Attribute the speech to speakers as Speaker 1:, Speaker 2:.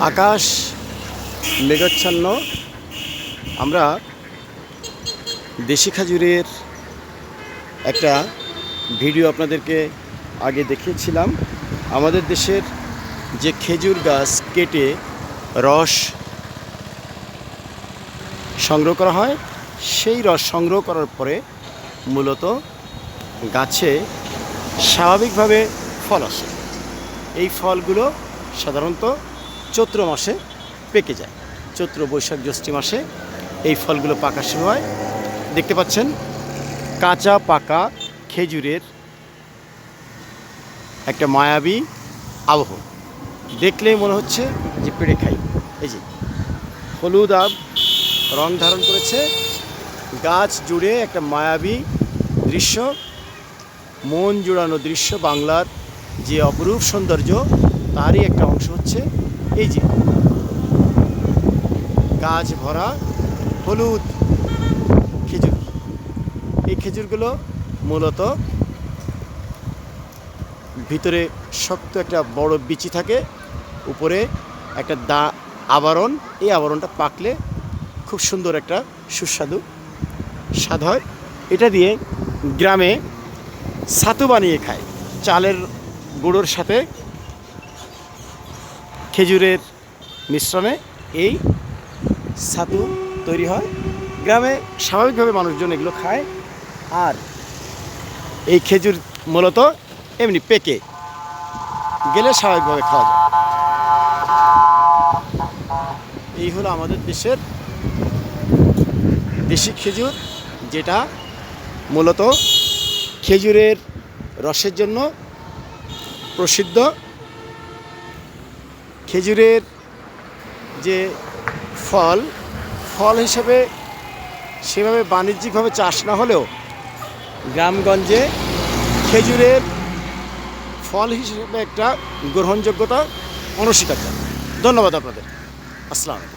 Speaker 1: আকাশ মেঘাচ্ছন্ন। আমরা দেশি খেজুরের একটা ভিডিও আপনাদেরকে আগে দেখিয়েছিলাম। আমাদের দেশের যে খেজুর গাছ কেটে রস সংগ্রহ করা হয়, সেই রস সংগ্রহ করার পরে মূলত গাছে স্বাভাবিকভাবে ফল আসে। এই ফলগুলো সাধারণত চৈত্র মাসে পেকে যায়। চৈত্র বৈশাখ জ্যৈষ্ঠী মাসে এই ফলগুলো পাকা শুরু হয়। দেখতে পাচ্ছেন, কাঁচা, পাকা, খেজুরের একটা মায়াবী আবহ। দেখলেই মনে হচ্ছে যে পেড়ে খাই। এই যে, হলুদ আব রং ধারণ করেছে। গাছ জুড়ে একটা মায়াবী দৃশ্য, মন জুড়ানো দৃশ্য বাংলার যে অপরূপ সৌন্দর্য, তারই একটা অংশ হচ্ছে এই যে। গাছ ভরা, হলুদ, খেজুর। এই খেজুরগুলো মূলত ভিতরে শক্ত একটা বড় বিচি থাকে, উপরে একটা দা আবরণ। এই আবরণটা পাকলে খুব সুন্দর একটা সুস্বাদু স্বাদ হয়। এটা দিয়ে গ্রামে ছাতু বানিয়ে খায়। চালের গুঁড়োর সাথে খেজুরের মিশ্রণে এই ছাতু তৈরি হয়। গ্রামে স্বাভাবিকভাবে মানুষজন এগুলো খায় আর এই খেজুর মূলত এমনি পেকে, গেলে স্বাভাবিকভাবে খাওয়া যায়। এই হলো আমাদের দেশের দেশি খেজুর, যেটা মূলত খেজুরের রসের জন্য প্রসিদ্ধ খেজুরের যে ফল ফল হিসেবে সেভাবে বাণিজ্যিকভাবে চাষ না হলেও গ্রামগঞ্জে খেজুরের ফল হিসেবে একটা গ্রহণযোগ্যতা অনুষ্ঠিত ধন্যবাদ আপনাদের। আসসালামু